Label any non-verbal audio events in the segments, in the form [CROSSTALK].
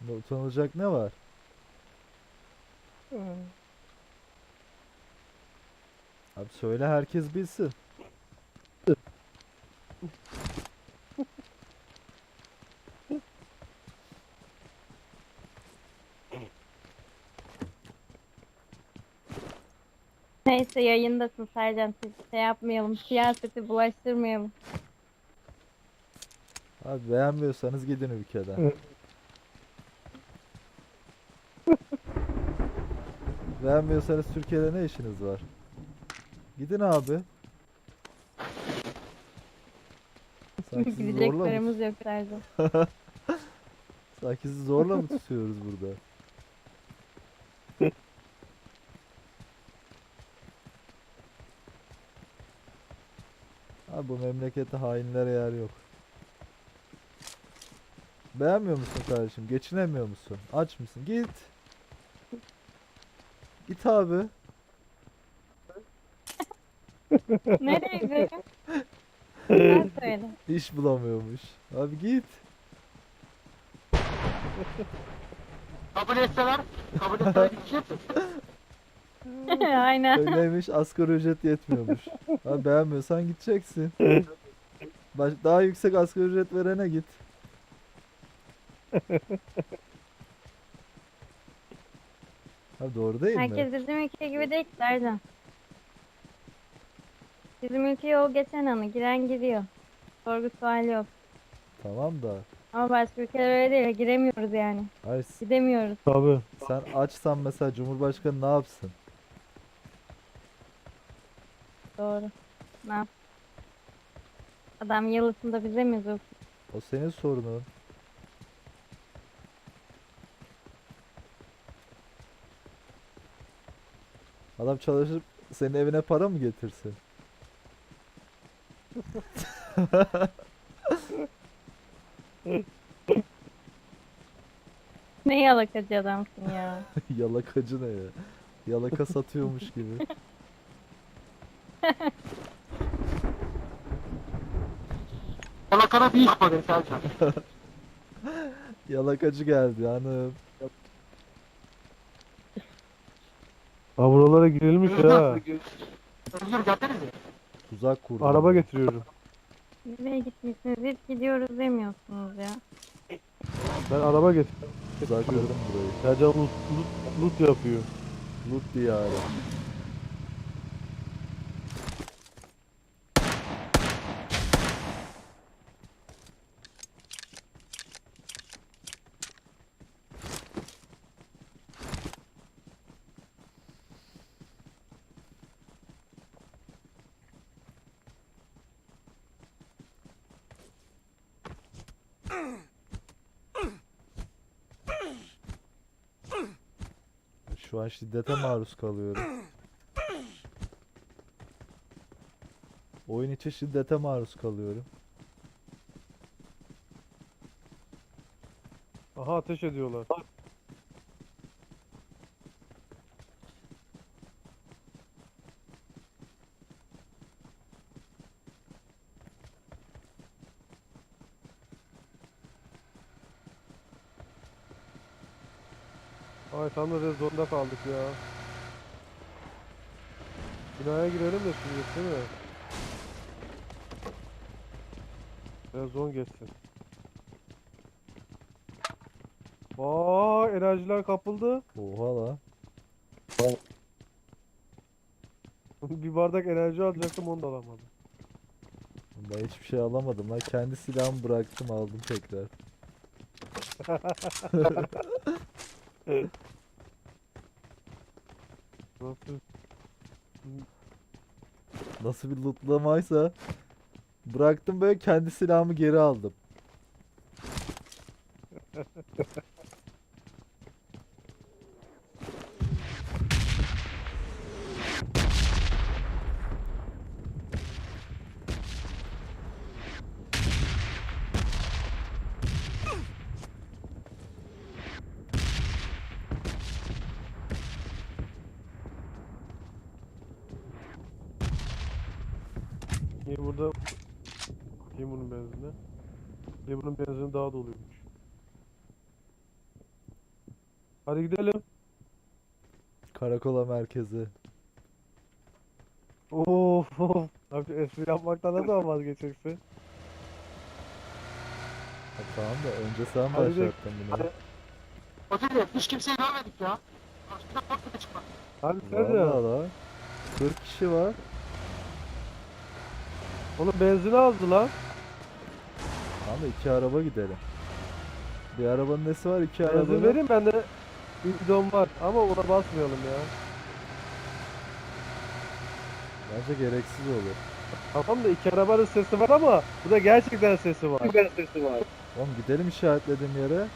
Bunda utanılacak ne var? Abi söyle herkes bilsin. Neyse yayındasın Sercan. Siz şey yapmayalım. Siyaseti bulaştırmayalım. Abi beğenmiyorsanız gidin ülkeden. Beğenmiyorsanız Türkiye'de ne işiniz var? Gidin abi. Sanki sizi Gidecek zorla mı, paramız yok Sercan. [LAUGHS] sanki sizi zorla mı tutuyoruz burada? Abi bu memlekette hainlere yer yok. Beğenmiyor musun kardeşim? Geçinemiyor musun? Aç mısın? Git. Git abi. [LAUGHS] Nereye gidiyorsun? Sen söyle. İş bulamıyormuş. Abi git. Kabul etseler, kabul etseler gidecek. [LAUGHS] Aynen. Neymiş? Asgari ücret yetmiyormuş. Abi beğenmiyorsan gideceksin. Baş, daha yüksek asgari ücret verene git. Abi doğru değil mi? Herkes bizim ülke gibi değil ki Sercan. Bizim ülkeye o geçen anı. Giren giriyor. Sorgu suali yok. Tamam da. Ama başka ülkeler öyle değil. Giremiyoruz yani. Hayır, Gidemiyoruz. Tabii. sen açsan mesela Cumhurbaşkanı ne yapsın? Doğru. Ne yap? Adam yalısında bize mi zor? O senin sorunun. Adam çalışıp senin evine para mı getirsin? Ne yalakacı adamsın ya. [LAUGHS] Yalakacı ne ya? Yalaka satıyormuş gibi. Yalakana bir iş Selcan. [LAUGHS] Yalakacı geldi hanım. Ha buralara girilmiş ha. Özgür gelsenize. Tuzak kurdu. Araba getiriyorum. Nereye gitmişsiniz? Hiç gidiyoruz demiyorsunuz ya. Ben araba getirdim. Tuzak kurdum burayı. Sercan loot, loot, loot yapıyor. Lut diyarı. Şu an şiddete maruz kalıyorum. Oyun içi şiddete maruz kalıyorum. Aha ateş ediyorlar. Ay tam da zorunda kaldık ya. Binaya girelim de şimdi değil mi? Rezon geçsin. Aa enerjiler kapıldı. Oha la. [LAUGHS] Bir bardak enerji alacaktım onu da alamadım. Ben hiçbir şey alamadım lan. Kendi silahımı bıraktım aldım tekrar. [LAUGHS] Nasıl? Bir lootlamaysa bıraktım böyle kendi silahımı geri aldım. İyi burada Benzinine. İyi bunun benzini daha doluymuş. Hadi gidelim. Karakola merkezi. Of of. Abi espri yapmaktan ne zaman vazgeçeceksin? Ha, tamam da önce sen Hadi gidelim. başlattın bunu. Hadi. Otur hiç kimseyi görmedik ya. Karşıda korktu çıkmak. Hadi hadi. Vallahi lan. 40 kişi var. Oğlum benzin azdı lan. Ama iki araba gidelim. Bir arabanın nesi var? iki Benzin arabanın. vereyim bende bidon var ama ona basmayalım ya. Bence gereksiz olur. Tamam da iki arabanın sesi var ama bu da gerçekten sesi var. sesi var. Oğlum gidelim işaretlediğim yere.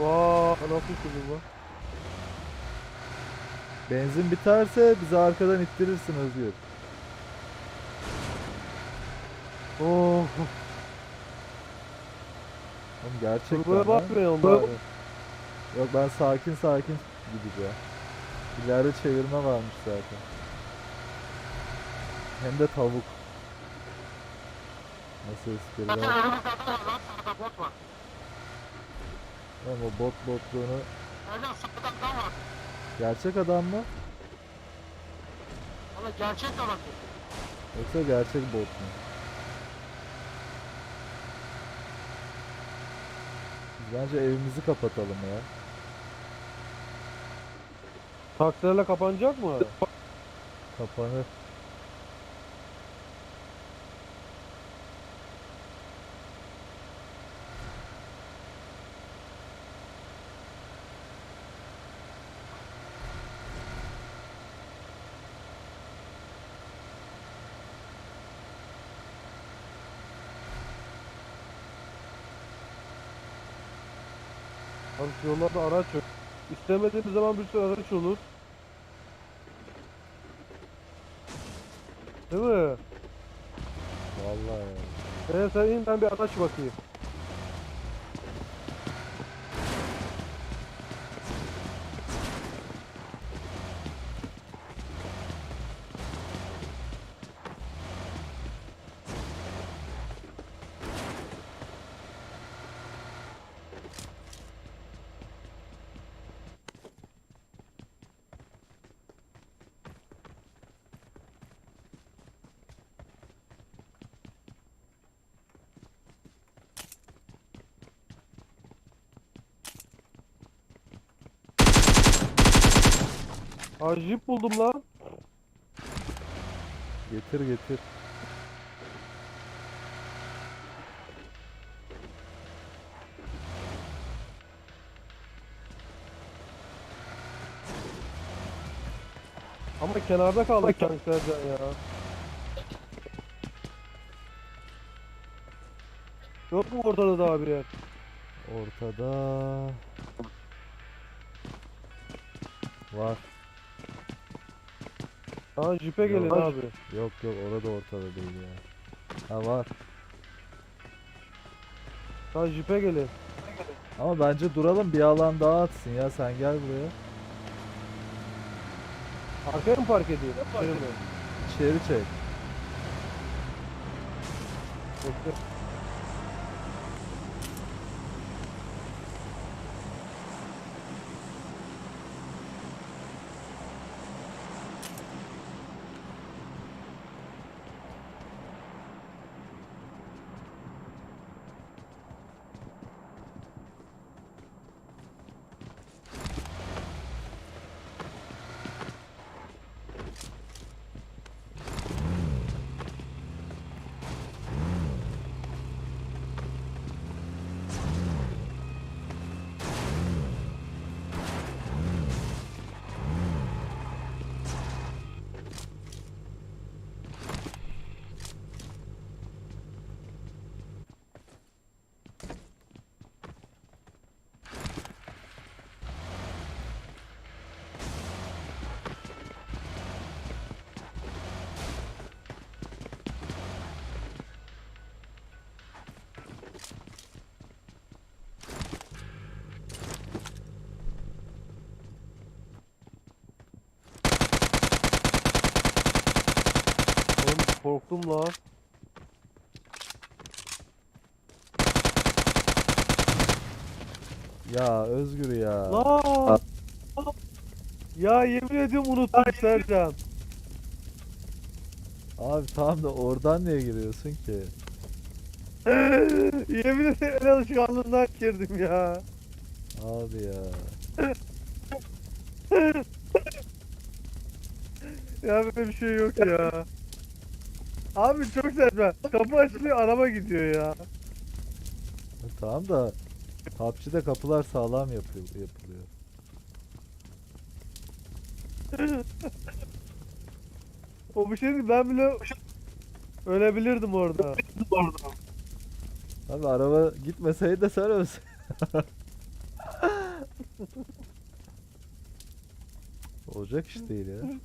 Vaa nasıl kızım bu? Benzin biterse bizi arkadan ittirirsin Özgür. Oh, Oğlum gerçekten turboya lan. basmayalım bari. Yok ben sakin sakin gideceğim. İleride çevirme varmış zaten. Hem de tavuk. Nasıl var lan. Sağda bot var. Botluğunu. Aynen sağda adam var. Gerçek adam mı? Valla gerçek de olabilir. Yoksa gerçek bot mu? Biz bence evimizi kapatalım ya. Taksilerle kapanacak mı? Kapanır. Şu yollarda araç yok. İstemediğimiz zaman bir sürü araç olur. Değil mi? Vallahi. Ee, sen in ben bir araç bakayım. Aa jip buldum lan. Getir getir. Ama kenarda kaldık sanki Sercan ya. Yok mu ortada daha bir yer? Ortada var. Aa jipe gelin Yok. abi. Yok yok orada ortada değil ya. Ha var. Aa jipe gelin. Ama bence duralım bir alan daha atsın ya sen gel buraya. Arkaya mı park? Şey mi? İçeri çek. Bekle. Korktum la. Ya Özgür ya. La. Ya yemin ediyorum unuttum Sercan. Abi tamam da oradan niye giriyorsun ki? [LAUGHS] yemin ederim el alışkanlığından girdim ya. Abi ya. [LAUGHS] ya böyle bir şey yok ya. Abi çok saçma. Kapı açılıyor araba gidiyor ya. Tamam da PUBG'de kapılar sağlam yapıyor, yapılıyor. [LAUGHS] O bir şey değil ben bile ölebilirdim orada. Abi araba gitmeseydi de sen ölseydin. [LAUGHS] Olacak iş değil ya.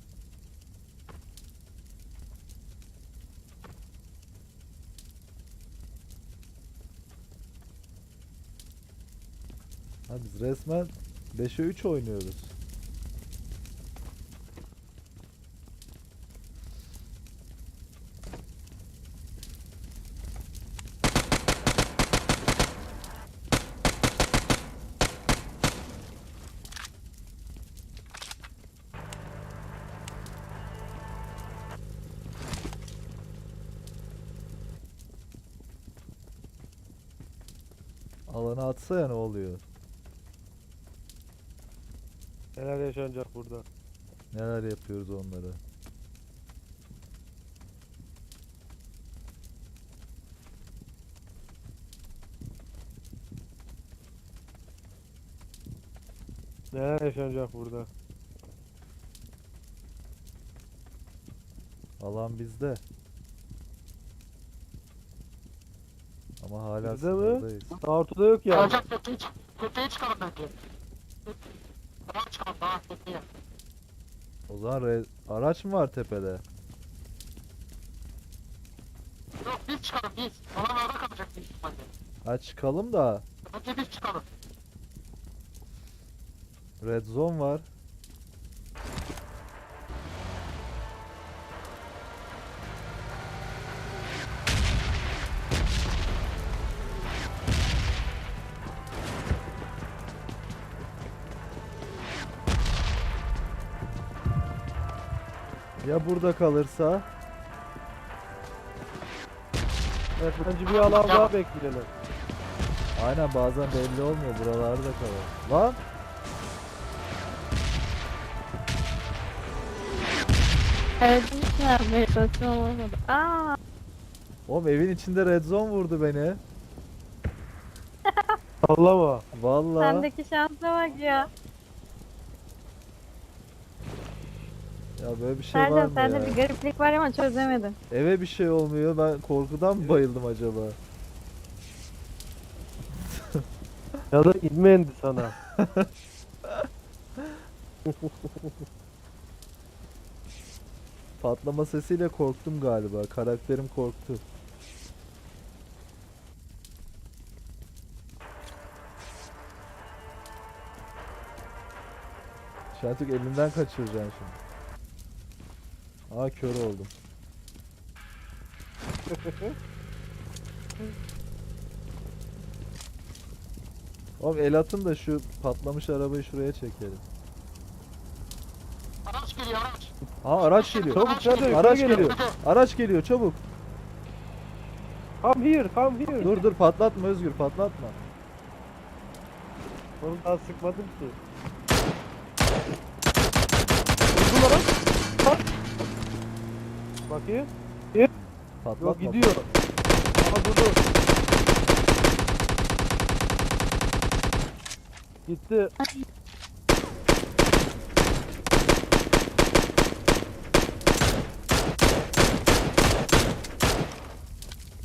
Ha biz resmen 5'e 3 oynuyoruz. Alana atsa ya ne oluyor? Neler yaşanacak burada? Neler yapıyoruz onlara? Neler yaşanacak burada? Alan bizde. Ama hala Bizde mi? sınırdayız. Ortada yok yani. Alacak tepeye, çık tepeye çıkalım bence. Tepeye. O zaman re- araç mı var tepede? Yok biz çıkalım biz. Olan orada kalacak büyük ihtimalle. Ha çıkalım da Bence biz çıkalım. red zone var. Burada kalırsa? Evet bence bir alan daha bekleyelim. Aynen bazen belli olmuyor buralarda kalır. Lan! Evet çalışıyorum olmadı. Aa, Oğlum evin içinde red zone vurdu beni. [LAUGHS] Sallama. Vallahi. sendeki şansa bak ya. Ya böyle bir şey var Sercan mı sende ya? bir gariplik var ama çözemedim. Eve bir şey olmuyor. Ben korkudan mı bayıldım acaba? [LAUGHS] Ya da ilme indi sana. [LAUGHS] Patlama sesiyle korktum galiba. Karakterim korktu. Şentuk elimden kaçıracaksın şimdi. Aa kör oldum. Oğlum el atın da şu patlamış arabayı şuraya çekelim. Araç geliyor araç. Aa araç geliyor. Çabuk yukarı Araç geliyor. geliyor. Araç geliyor çabuk. Come here, come here. Dur dur patlatma Özgür patlatma. Onu daha sıkmadım ki. Vurdu lan. Bak. Bakayım. Patlatma. Yok gidiyor. Aha durdu. Gitti.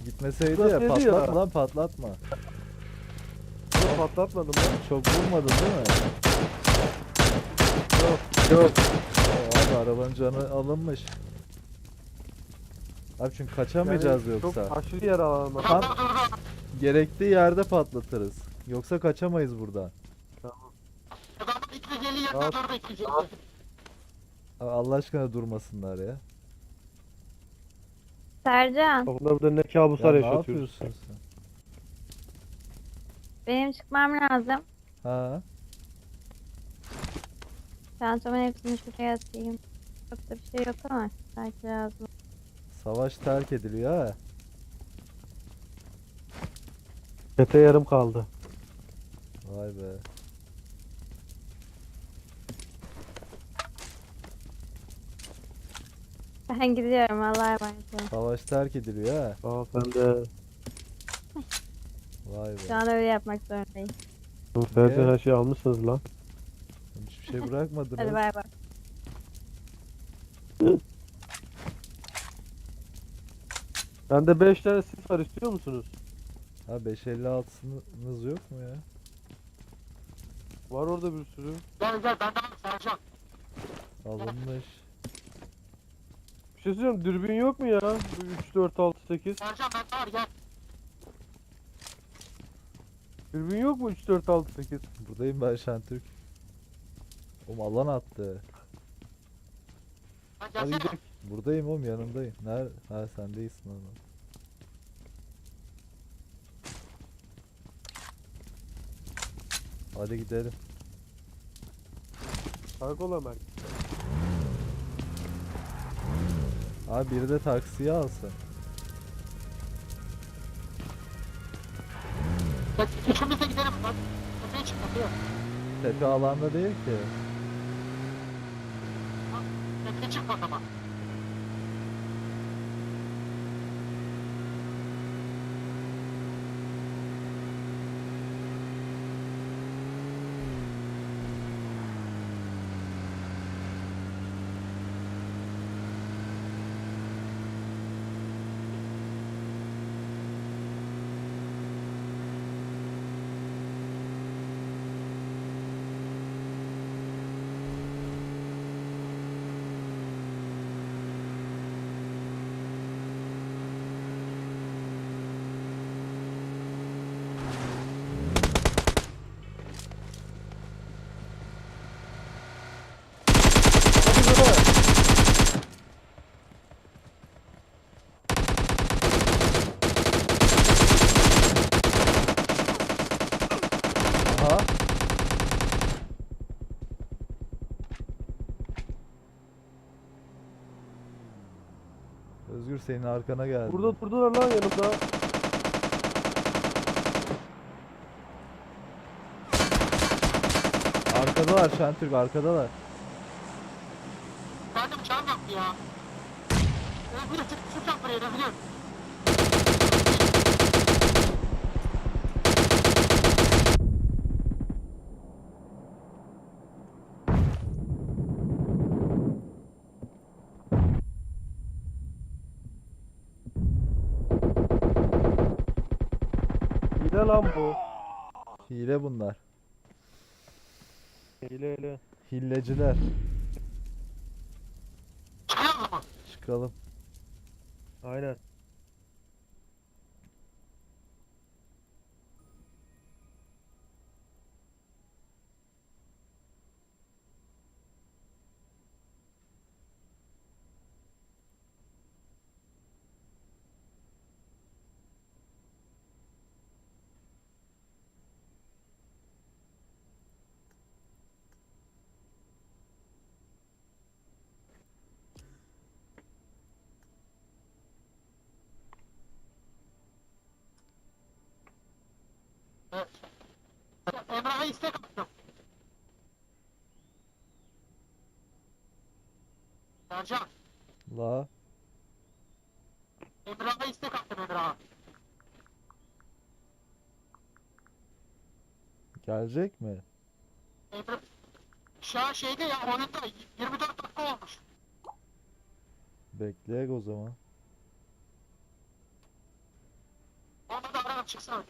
Gitmeseydi ya patlatma lan patlatma. Yok patlatmadım lan. Çok vurmadın değil mi? Yok. Yok. Oo, abi arabanın canı alınmış. Abi çünkü kaçamayacağız Yani yoksa. Çok aşırı yer alan. Tam gerektiği yerde patlatırız. Yoksa kaçamayız buradan. Adamın ikili geliyor Tamam. yerine dur. Abi Allah aşkına durmasınlar ya. Sercan Bunlar burada ne Ya kabuslar ne yaşatıyoruz. yapıyorsun sen? benim çıkmam lazım. Ha. Çantamın hepsini şuraya atayım. Çok da bir şey yok ama belki lazım. Savaş terk ediliyor ha. Çete yarım kaldı. Vay be. Ben gidiyorum Allah'a emanet olun. Savaş terk ediliyor ha. Aa sen de. Vay Şu be. an öyle yapmak zorundayım. Ferdi Niye? her şeyi almışsınız lan. Hiçbir şey bırakmadınız. Hadi bay bay. Bende 5 tane sis var istiyor musunuz? Ha 556'sınız yok mu ya? Var orada bir sürü. Gel gel benden al Sercan. Alınmış. Bir şey söyleyeyim dürbün yok mu ya? Bu 3, 4, 6, 8. Sercan bende var gel. Dürbün yok mu 3, 4, 6, 8? Buradayım ben Şentürk. Oğlum alan attı. Lan Hadi gelsene. gidelim. Buradayım oğlum yanındayım. Nerede? Ha sen değilsin oğlum. Hadi gidelim. Karakola merkez. Abi biri de taksiye alsın. Bak, Üçümüz de gidelim. Bak. Tepeye çık tepeye. Tepe alanda değil ki. Tepeye çık o zaman. Hadi baba. Aha. Özgür senin arkana geldi. Burada durdular lan yanımda. Arkadalar Şentürk arkadalar. De bıçağım yoktu ya. Öbürü çık çık yap buraya öbürü. Hile lan bu. Hile bunlar. Hile hile. Hilleciler. Çıkalım. Aynen. Evet. Emrah'a istek attım. Sercan. La. Emrah'a istek attım Emrah'a. Gelecek mi? Emrah. Şu an şeyde ya oyunda 24 dakika olmuş. Bekleyek o zaman. Onu da ararım çıksın.